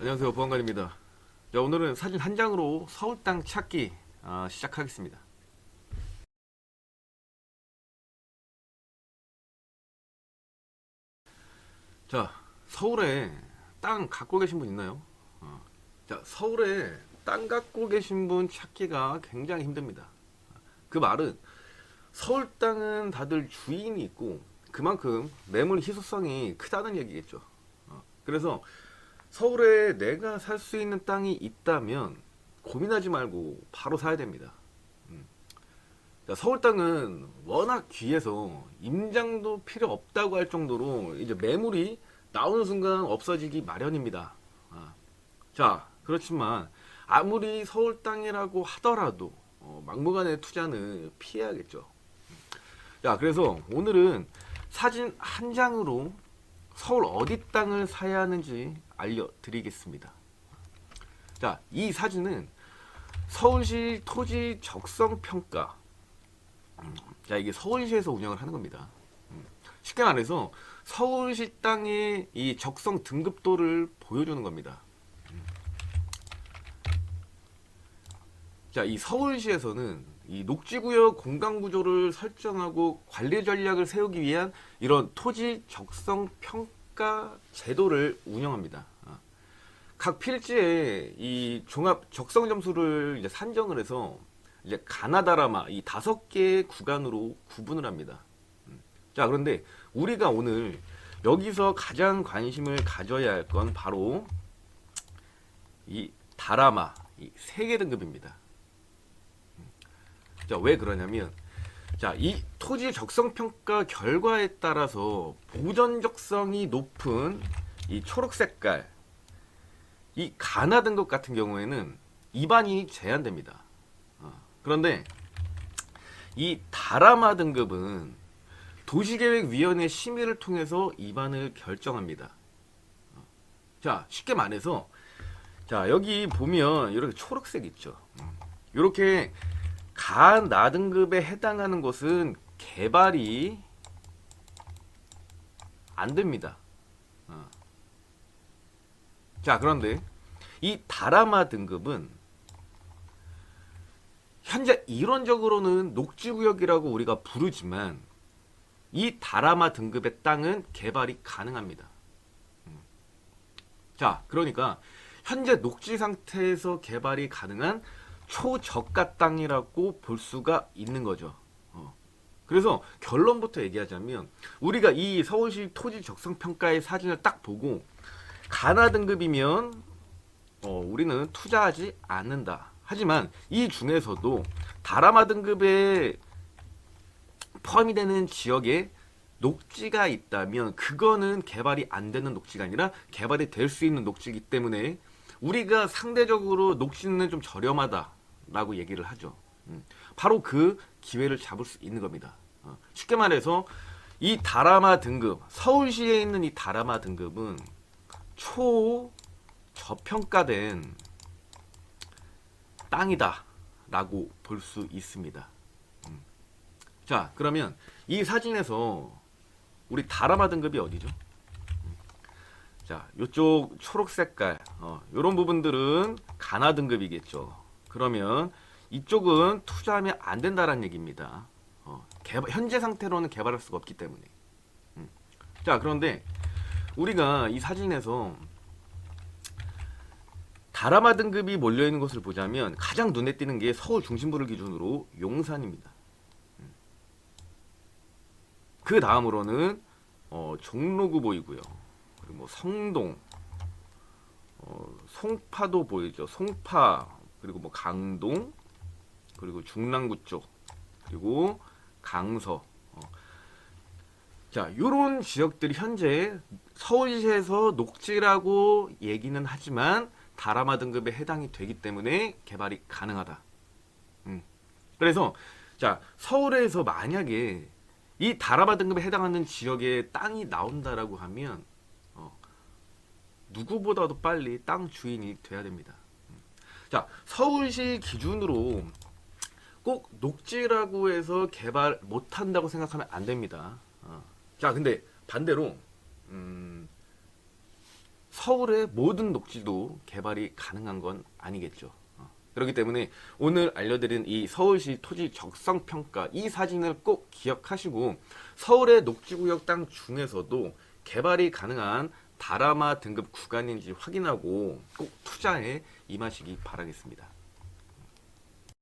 안녕하세요 보안관입니다 자, 오늘은 사진 한 장으로 서울 땅 찾기 아, 시작하겠습니다 자 서울에 땅 갖고 계신 분 있나요? 어. 자 서울에 땅 갖고 계신 분 찾기가 굉장히 힘듭니다 그 말은 서울 땅은 다들 주인이 있고 그만큼 매물 희소성이 크다는 얘기겠죠 어. 그래서 서울에 내가 살 수 있는 땅이 있다면 고민하지 말고 바로 사야 됩니다. 음. 자, 서울 땅은 워낙 귀해서 임장도 필요 없다고 할 정도로 이제 매물이 나오는 순간 없어지기 마련입니다. 아. 자, 그렇지만 아무리 서울 땅이라고 하더라도 어, 막무가내 투자는 피해야겠죠. 자, 그래서 오늘은 사진 한 장으로 서울 어디 땅을 사야 하는지 알려드리겠습니다. 자, 이 사진은 서울시 토지 적성 평가. 음, 자, 이게 서울시에서 운영을 하는 겁니다. 음, 쉽게 말해서 서울시 땅의 이 적성 등급도를 보여주는 겁니다. 음. 자, 이 서울시에서는 이 녹지구역 공간 구조를 설정하고 관리 전략을 세우기 위한 이런 토지 적성 평가 제도를 운영합니다. 아. 각 필지에 이 종합 적성 점수를 이제 산정을 해서 이제 가나다라마 이 다섯 개의 구간으로 구분을 합니다. 음. 자, 그런데 우리가 오늘 여기서 가장 관심을 가져야 할 건 바로 이 다라마 이 세계 등급입니다. 자, 왜 그러냐면 자, 이 토지 적성 평가 결과에 따라서 보전 적성이 높은 이 초록 색깔 이 가나 등급 같은 경우에는 입안이 제한됩니다. 어, 그런데 이 다라마 등급은 도시계획위원회 심의를 통해서 입안을 결정합니다. 어, 자, 쉽게 말해서 자, 여기 보면 이렇게 초록색 있죠. 음, 이렇게 가나 등급에 해당하는 곳은 개발이 안 됩니다. 어. 자, 그런데 이 다라마 등급은 현재 이론적으로는 녹지구역이라고 우리가 부르지만 이 다라마 등급의 땅은 개발이 가능합니다. 음. 자, 그러니까 현재 녹지 상태에서 개발이 가능한 초저가 땅이라고 볼 수가 있는 거죠. 어. 그래서 결론부터 얘기하자면 우리가 이 서울시 토지 적성 평가의 사진을 딱 보고 가나 등급이면 어, 우리는 투자하지 않는다. 하지만 이 중에서도 다라마 등급에 포함이 되는 지역에 녹지가 있다면 그거는 개발이 안 되는 녹지가 아니라 개발이 될 수 있는 녹지이기 때문에 우리가 상대적으로 녹지는 좀 저렴하다 라고 얘기를 하죠. 음, 바로 그 기회를 잡을 수 있는 겁니다. 어, 쉽게 말해서 이 다라마 등급 서울시에 있는 이 다라마 등급은 초 저평가된 땅이다 라고 볼 수 있습니다. 음. 자, 그러면 이 사진에서 우리 다라마 등급이 어디죠? 음. 자, 이쪽 초록 색깔, 어, 이런 부분들은 가나 등급이겠죠. 그러면 이쪽은 투자하면 안 된다라는 얘기입니다. 어, 개발- 현재 상태로는 개발할 수가 없기 때문에. 음. 자, 그런데 우리가 이 사진에서 다라마 등급이 몰려 있는 것을 보자면 가장 눈에 띄는 게 서울 중심부를 기준으로 용산입니다. 음. 그 다음으로는 어, 종로구 보이고요. 그리고 뭐 성동, 어, 송파도 보이죠. 송파 그리고 뭐 강동 그리고 중랑구 쪽 그리고 강서. 어. 자, 요런 지역들이 현재 서울시에서 녹지라고 얘기는 하지만 다라마 등급에 해당이 되기 때문에 개발이 가능하다. 음. 그래서 자 서울에서 만약에 이 다라마 등급에 해당하는 지역에 땅이 나온다라고 하면 어, 누구보다도 빨리 땅 주인이 돼야 됩니다. 음. 자 서울시 기준으로 꼭 녹지라고 해서 개발 못한다고 생각하면 안 됩니다. 어. 자 근데 반대로 음, 서울의 모든 녹지도 개발이 가능한 건 아니겠죠. 어, 그렇기 때문에 오늘 알려드린 이 서울시 토지 적성 평가 이 사진을 꼭 기억하시고 서울의 녹지구역 땅 중에서도 개발이 가능한 다라마 등급 구간인지 확인하고 꼭 투자에 임하시기 바라겠습니다.